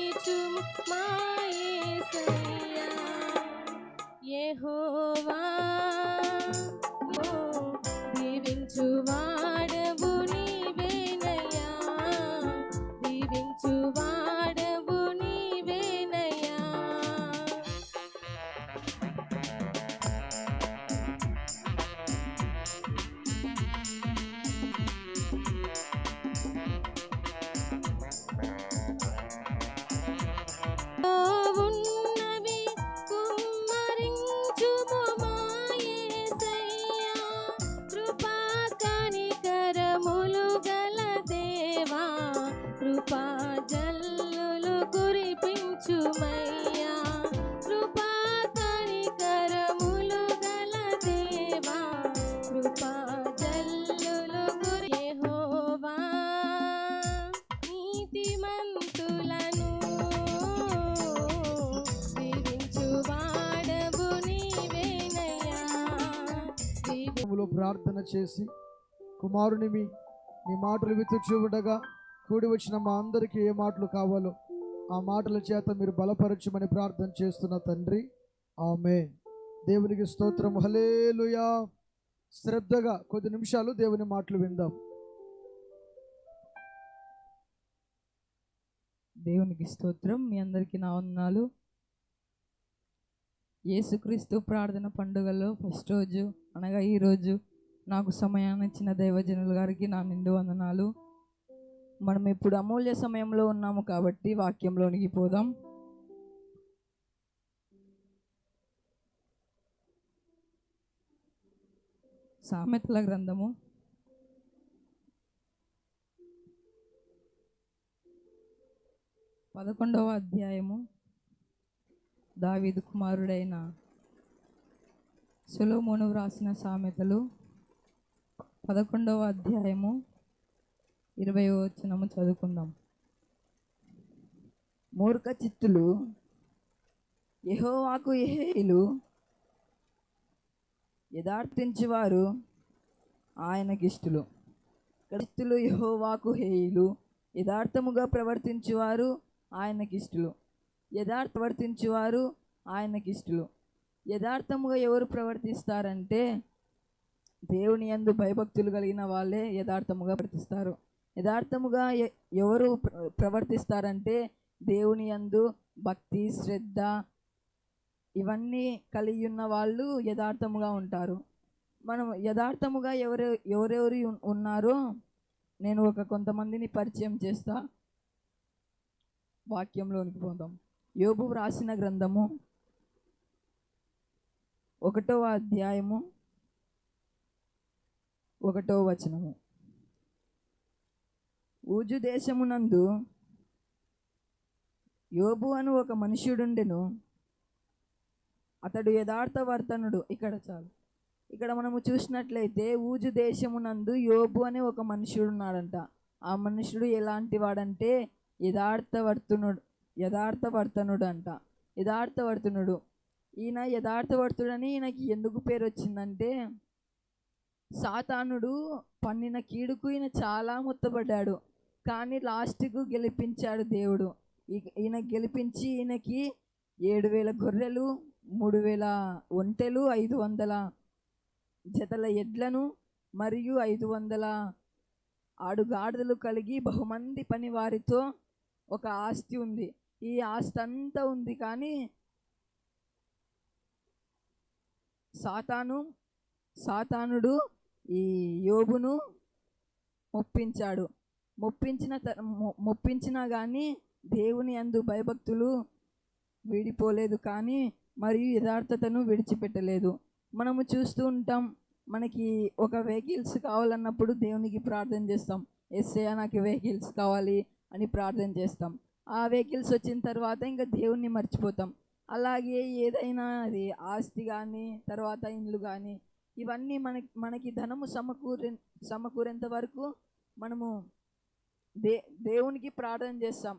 తీర్చుము మా యేసయ్యా యెహోవా దీవించువా ప్రార్థన చేసి కుమారుని మీ నీ మాటలు వితుచూ ఉండగా కూడి వచ్చిన మా అందరికీ ఏ మాటలు కావాలో ఆ మాటల చేత మీరు బలపరచమని ప్రార్థన చేస్తున్న తండ్రి. ఆమె దేవునికి స్తోత్రం. హలేలుయా శ్రద్ధగా కొద్ది నిమిషాలు దేవుని మాటలు విందాం. దేవునికి స్తోత్రం. మీ అందరికీ నా వందనాలు. యేసుక్రీస్తు ప్రార్థన పండుగలో ఫస్ట్ రోజు అనగా ఈ రోజు నాకు సమయాన్ని ఇచ్చిన దైవజనుల గారికి నా నిండు వందనాలు. మనం ఇప్పుడు అమూల్య సమయంలో ఉన్నాము కాబట్టి వాక్యంలోనికి పోదాం. సామెతల గ్రంథము. పదకొండవ అధ్యాయము. దావీదు కుమారుడైన సులోమోను వ్రాసిన సామెతలు. పదకొండవ అధ్యాయము ఇరవై వచనము చదువుకుందాం. మూర్ఖ చిత్తులు యహోవాకు యెహేయులు యథార్థించేవారు ఆయనకిష్టులు. చిత్తులు యహోవాకు హేయులు యథార్థముగా ప్రవర్తించేవారు ఆయనకిష్టులు. యథార్థ ప్రవర్తించేవారు ఆయనకిష్టులు. యథార్థముగా ఎవరు ప్రవర్తిస్తారంటే దేవుని యందు భయభక్తులు కలిగిన వాళ్ళే యథార్థముగా ప్రవర్తిస్తారు. యథార్థముగా ఎ- ఎవరు ప్రవర్తిస్తారంటే దేవుని యందు భక్తి శ్రద్ధ ఇవన్నీ కలిగి ఉన్న వాళ్ళు యథార్థముగా ఉంటారు. మనం యథార్థముగా ఎవరు ఎవరెవరు ఉన్నారో నేను ఒక కొంతమందిని పరిచయం చేస్తా. వాక్యంలోనికి పోదాం. యోబు వ్రాసిన గ్రంథము ఒకటవ అధ్యాయము ఒకటో వచనము. ఊజు దేశమునందు యోబు అను ఒక మనుష్యుడుండెను. అతడు యథార్థవర్తనుడు ఇక్కడ చాలు. ఇక్కడ మనము చూసినట్లయితే ఊజు దేశమునందు యోబు అనే ఒక మనుషుడు ఉన్నాడంట ఆ మనుషుడు ఎలాంటి వాడంటే యథార్థవర్తనుడు యథార్థవర్తనుడు అంట యథార్థవర్తనుడు ఈయన యథార్థవర్తుడని ఈయనకి ఎందుకు పేరు వచ్చిందంటే సాతానుడు పన్నిన కీడుకు ఈయన చాలా ముత్తపడ్డాడు కానీ లాస్ట్కు గెలిపించాడు దేవుడు. ఈ- ఈయన గెలిపించి ఈయనకి ఏడు వేల గొర్రెలు మూడు వేల ఒంటెలు ఐదు వందల జతల ఎడ్లను మరియు ఐదు వందల ఆడుగాడిదలు కలిగి బహుమంది పని వారితో ఒక ఆస్తి ఉంది. ఈ ఆస్తి అంతా ఉంది కానీ సాతాను సాతానుడు ఈ యోబును మొప్పించాడు. మొప్పించిన త- మొప్పించినా కానీ దేవుని అందు భయభక్తులు విడిపోలేదు కానీ మరియు యథార్థతను విడిచిపెట్టలేదు. మనము చూస్తూ ఉంటాం మనకి ఒక వెహికల్స్ కావాలన్నప్పుడు దేవునికి ప్రార్థన చేస్తాం. ఎస్ఏ నాకు వెహికల్స్ కావాలి అని ప్రార్థన చేస్తాం. ఆ వెహికల్స్ వచ్చిన తర్వాత ఇంకా దేవుణ్ణి మర్చిపోతాం. అలాగే ఏదైనా అది ఆస్తి కానీ తర్వాత ఇండ్లు కానీ ఇవన్నీ మనకి మనకి ధనము సమకూరి సమకూరేంత వరకు మనము దే దేవునికి ప్రార్థన చేస్తాం.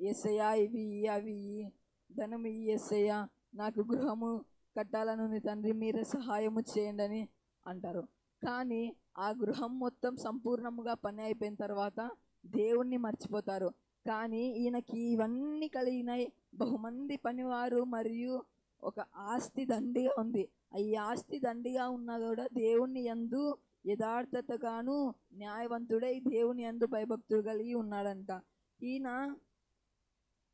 ఎస్ఐయా ఇవి అవి ఇయ్యి, ధనం ఇయ్యి ఎస్ఐయా నాకు గృహము కట్టాలను తండ్రి మీరే సహాయము చేయండి అని అంటారు. కానీ ఆ గృహం మొత్తం సంపూర్ణముగా పని అయిపోయిన తర్వాత దేవుణ్ణి మర్చిపోతారు. కానీ ఈయనకి ఇవన్నీ కలిగినాయి బహుమంది పనివారు మరియు ఒక ఆస్తి దండిగా ఉంది. ఈ ఆస్తి దండిగా ఉన్నా కూడా దేవుణ్ణి ఎందు యథార్థతగాను న్యాయవంతుడై దేవుని యందు భయభక్తులు కలిగి ఉన్నాడంట. ఈయన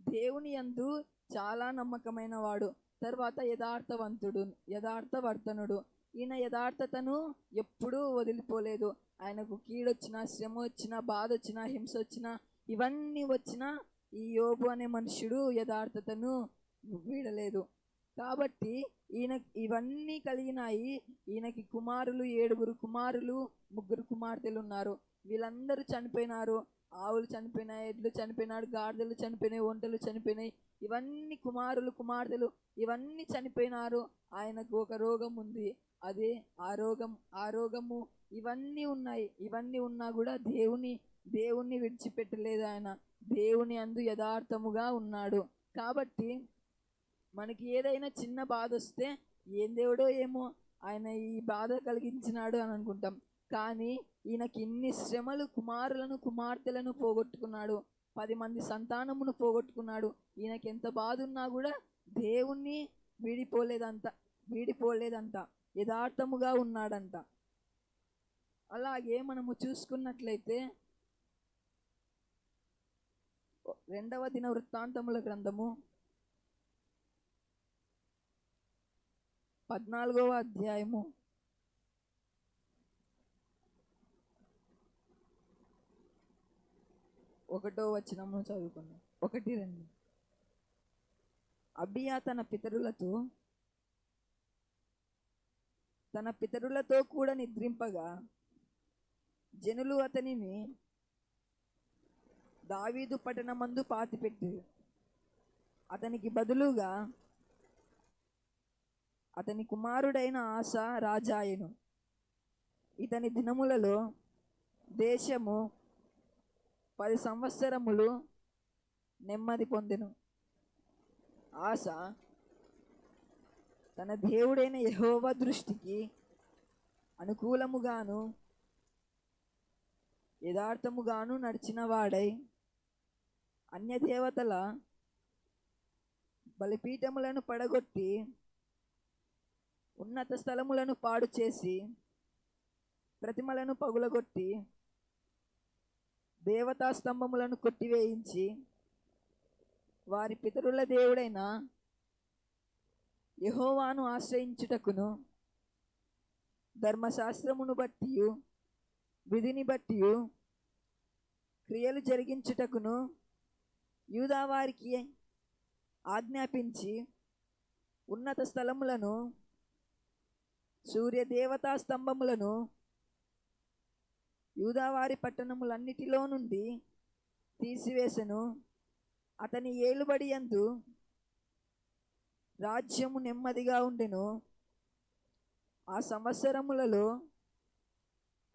దేవుని యందు చాలా నమ్మకమైన వాడు. తర్వాత యథార్థవంతుడు యథార్థవర్తనుడు. ఈయన యథార్థతను ఎప్పుడూ వదిలిపోలేదు. ఆయనకు కీడొచ్చినా శ్రమ వచ్చినా బాధ వచ్చినా హింస వచ్చినా ఇవన్నీ వచ్చినా ఈ యోబు అనే మనుషుడు యథార్థతను వీడలేదు. కాబట్టి ఈయన ఇవన్నీ కలిగినాయి ఈయనకి కుమారులు ఏడుగురు కుమారులు ముగ్గురు కుమార్తెలు ఉన్నారు. వీళ్ళందరూ చనిపోయినారు. ఆవులు చనిపోయినాయి ఎడ్లు చనిపోయినాడు గాడిదలు చనిపోయినాయి ఒంటలు చనిపోయినాయి. ఇవన్నీ కుమారులు కుమార్తెలు ఇవన్నీ చనిపోయినారు. ఆయనకు ఒక రోగం ఉంది. అదే ఆ రోగం ఆ రోగము ఇవన్నీ ఉన్నాయి. ఇవన్నీ ఉన్నా కూడా దేవుని దేవుణ్ణి విడిచిపెట్టలేదు ఆయన. దేవుని అందు యథార్థముగా ఉన్నాడు. కాబట్టి మనకి ఏదైనా చిన్న బాధ వస్తే ఏం దేవుడో ఏమో ఆయన ఈ బాధ కలిగించినాడు అని అనుకుంటాం. కానీ ఈయనకి ఇన్ని శ్రమలు కుమారులను కుమార్తెలను పోగొట్టుకున్నాడు. పది మంది సంతానమును పోగొట్టుకున్నాడు. ఈయనకి ఎంత బాధ ఉన్నా కూడా దేవుణ్ణి వీడిపోలేదంట వీడిపోలేదంట యథార్థముగా ఉన్నాడంట. అలాగే మనము చూసుకున్నట్లయితే రెండవ దిన వృత్తాంతముల గ్రంథము పద్నాలుగవ అధ్యాయము. ఒకటో వచనము చదువుకున్నాం ఒకటి రెండు. అబియా తన పితరులతో తన పితరులతో కూడా నిద్రింపగా జనులు అతనిని దావీదు పట్టణమందు పాతిపెట్టి అతనికి బదులుగా అతని కుమారుడైన ఆశ రాజాయను. ఇతని దినములలో దేశము పది సంవత్సరములు నెమ్మది పొందెను. ఆశ తన దేవుడైన యహోవ దృష్టికి అనుకూలముగాను యథార్థముగాను నడిచిన వాడై అన్యదేవతల బలిపీఠములను పడగొట్టి ఉన్నత స్థలములను పాడు చేసి ప్రతిమలను పగులగొట్టి దేవతా స్తంభములను కొట్టివేయించి వారి పితరుల దేవుడైన యహోవాను ఆశ్రయించుటకును ధర్మశాస్త్రమును బట్టి విధిని బట్టి క్రియలు జరిగించుటకును యూదావారికి ఆజ్ఞాపించి ఉన్నత స్థలములను సూర్య దేవతా స్తంభములను యూదావారి పట్టణములన్నిటిలో నుండి తీసివేసెను. అతని ఏలుబడి అందు రాజ్యము నెమ్మదిగా ఉండెను. ఆ సంవత్సరములలో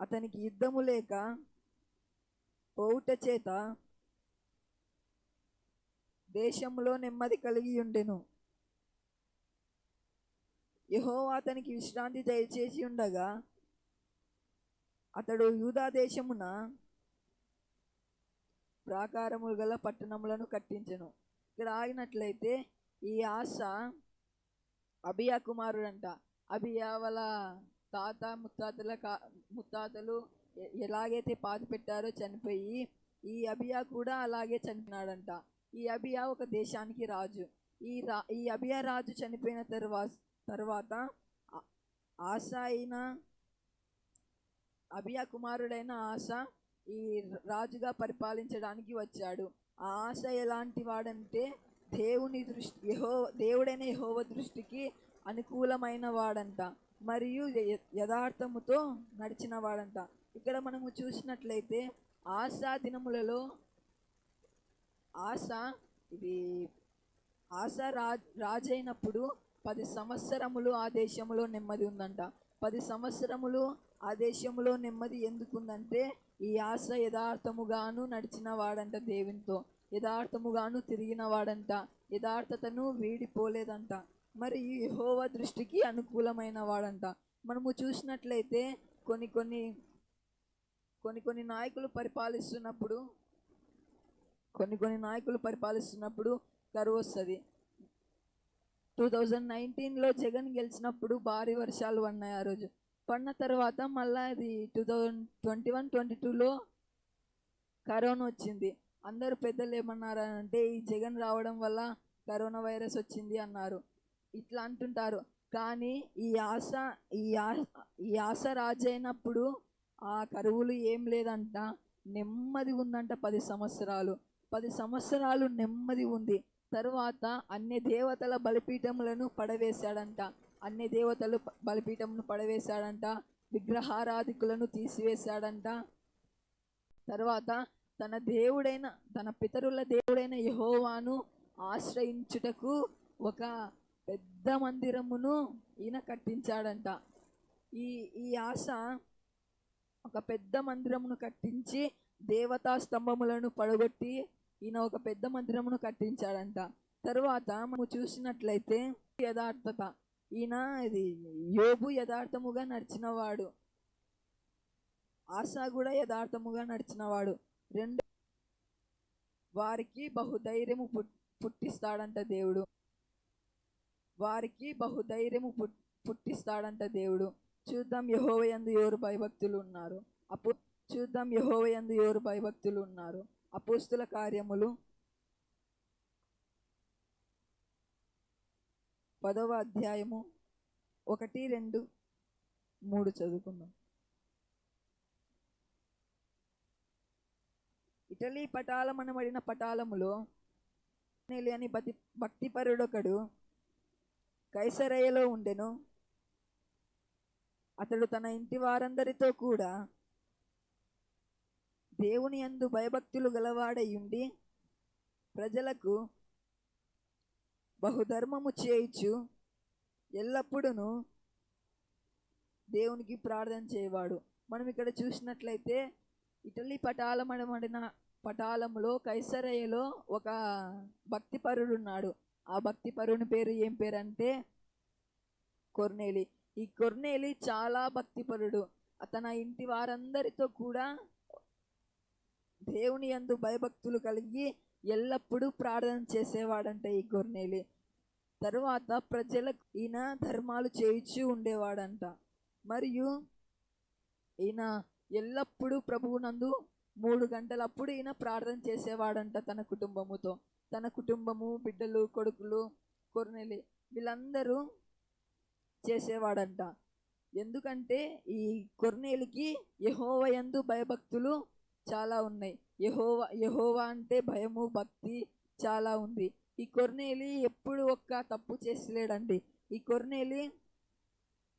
అతనికి యుద్ధము లేక పోవుట చేత దేశములో నెమ్మది కలిగి ఉండెను. యెహోవా అతనికి విశ్రాంతి దయచేసి ఉండగా అతడు యూదా దేశమున ప్రాకారములు గల పట్టణములను కట్టించెను. ఇక్కడ ఆగినట్లయితే ఈ ఆశ అభియా కుమారుడంట. అభియా వాళ్ళ తాత ముత్తాతల కా ముత్తాతలు ఎలాగైతే పాతి పెట్టారో చనిపోయి ఈ అభియా కూడా అలాగే చనిపోయినాడంట. ఈ అభియా ఒక దేశానికి రాజు. ఈ రా ఈ అభియా రాజు చనిపోయిన తర్వాత తర్వాత ఆశ అయిన అభియా కుమారుడైన ఆశ ఈ రాజుగా పరిపాలించడానికి వచ్చాడు. ఆ ఆశ ఎలాంటి వాడంటే దేవుని దృష్టి యహో దేవుడైన యహోవ దృష్టికి అనుకూలమైన వాడంట. మరియు యథార్థముతో నడిచిన వాడంట. ఇక్కడ మనము చూసినట్లయితే ఆశా దినములలో ఆశ ఇది ఆశ రాజ్ రాజైనప్పుడు పది సంవత్సరములు ఆ దేశంలో నెమ్మది ఉందంట. పది సంవత్సరములు ఆ దేశంలో నెమ్మది ఎందుకుందంటే ఈ ఆశ యథార్థముగాను నడిచిన వాడంట దేవునితో. యథార్థముగాను తిరిగిన వాడంట. యథార్థతను వీడిపోలేదంట. మరి యెహోవ దృష్టికి అనుకూలమైన వాడంట. మనము చూసినట్లయితే కొన్ని కొన్ని కొన్ని కొన్ని నాయకులు పరిపాలిస్తున్నప్పుడు కొన్ని కొన్ని నాయకులు పరిపాలిస్తున్నప్పుడు కరువు వస్తుంది టూ థౌజండ్ నైన్టీన్లో జగన్ గెలిచినప్పుడు భారీ వర్షాలు పడినాయి ఆ రోజు. పడిన తర్వాత మళ్ళీ అది two thousand twenty one twenty టూలో కరోనా వచ్చింది. అందరూ పెద్దలు ఏమన్నారు అంటే ఈ జగన్ రావడం వల్ల కరోనా వైరస్ వచ్చింది అన్నారు. ఇట్లా అంటుంటారు. కానీ ఈ ఆశ ఈ ఆశ ఈ ఆశ రాజైనప్పుడు అయినప్పుడు ఆ కరువులు ఏం లేదంట. నెమ్మది ఉందంట పది సంవత్సరాలు. పది సంవత్సరాలు నెమ్మది ఉంది. తరువాత అన్ని దేవతల బలిపీఠములను పడవేశాడంట. అన్ని దేవతలు బలిపీఠమును పడవేశాడంట. విగ్రహారాధికులను తీసివేశాడంట. తర్వాత తన దేవుడైన తన పితరుల దేవుడైన యహోవాను ఆశ్రయించుటకు ఒక పెద్ద మందిరమును ఈయన కట్టించాడంట. ఈ ఈ ఆశ ఒక పెద్ద మందిరమును కట్టించి దేవతా స్తంభములను పడగొట్టి ఈయన ఒక పెద్ద మందిరమును కట్టించాడంట. తరువాత మనం చూసినట్లయితే యథార్థత. ఈయన ఇది యోబు యథార్థముగా నడిచినవాడు. ఆశ కూడా యథార్థముగా నడిచినవాడు. రెండు వారికి బహుధైర్యము పుట్- పుట్టిస్తాడంట దేవుడు. వారికి బహుధైర్యము పుట్- పుట్టిస్తాడంట దేవుడు. చూద్దాం యహోవయందు ఎవరు భయభక్తులు ఉన్నారు. అప్పుడు చూద్దాం యహోవయందు ఎవరు భయభక్తులు ఉన్నారు. అపోస్తుల కార్యములు. పదవ అధ్యాయము ఒకటి రెండు మూడు చదువుకున్నాం ఇటలీ పటాలమనబడిన పటాలములో అని భక్తి భక్తిపరుడొకడు కైసరయ్యలో ఉండెను. అతడు తన ఇంటి వారందరితో కూడా దేవుని యందు భయభక్తులు గలవాడై ఉండి ప్రజలకు బహుధర్మము చేయుచు ఎల్లప్పుడూ దేవునికి ప్రార్థన చేయవాడు. మనం ఇక్కడ చూసినట్లయితే ఇటలీ పటాలమనబడిన పటాలంలో కైసరయ్యలో ఒక భక్తిపరుడు ఉన్నాడు ఆ భక్తిపరుని పేరు ఏం పేరు అంటే కొర్నేలి. ఈ కొర్నేలి చాలా భక్తిపరుడు. అతన ఇంటి వారందరితో కూడా దేవుని యందు భయభక్తులు కలిగి ఎల్లప్పుడూ ప్రార్థన చేసేవాడంట ఈ కొర్నేలి తరువాత ప్రజలకు ఈయన ధర్మాలు చేయించి ఉండేవాడంట. మరియు ఈయన ఎల్లప్పుడూ ప్రభువునందు మూడు గంటలప్పుడు ఈయన ప్రార్థన చేసేవాడంట తన కుటుంబముతో. తన కుటుంబము బిడ్డలు కొడుకులు కొరనెలి వీళ్ళందరూ చేసేవాడంట. ఎందుకంటే ఈ కొర్నేలికి యహోవయందు భయభక్తులు చాలా ఉన్నాయి. యహోవా యహోవా అంటే భయము భక్తి చాలా ఉంది. ఈ కొర్నేలి ఎప్పుడు ఒక్క తప్పు చేసలేడండి ఈ కొర్నేలి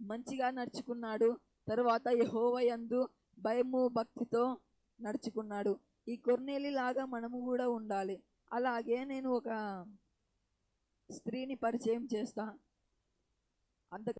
మంచిగా నడుచుకున్నాడు. తర్వాత యహోవయందు భయము భక్తితో నడుచుకున్నాడు. ఈ కొర్నేలి లాగా మనము కూడా ఉండాలి. అలాగే నేను ఒక స్త్రీని పరిచయం చేస్తా. అంత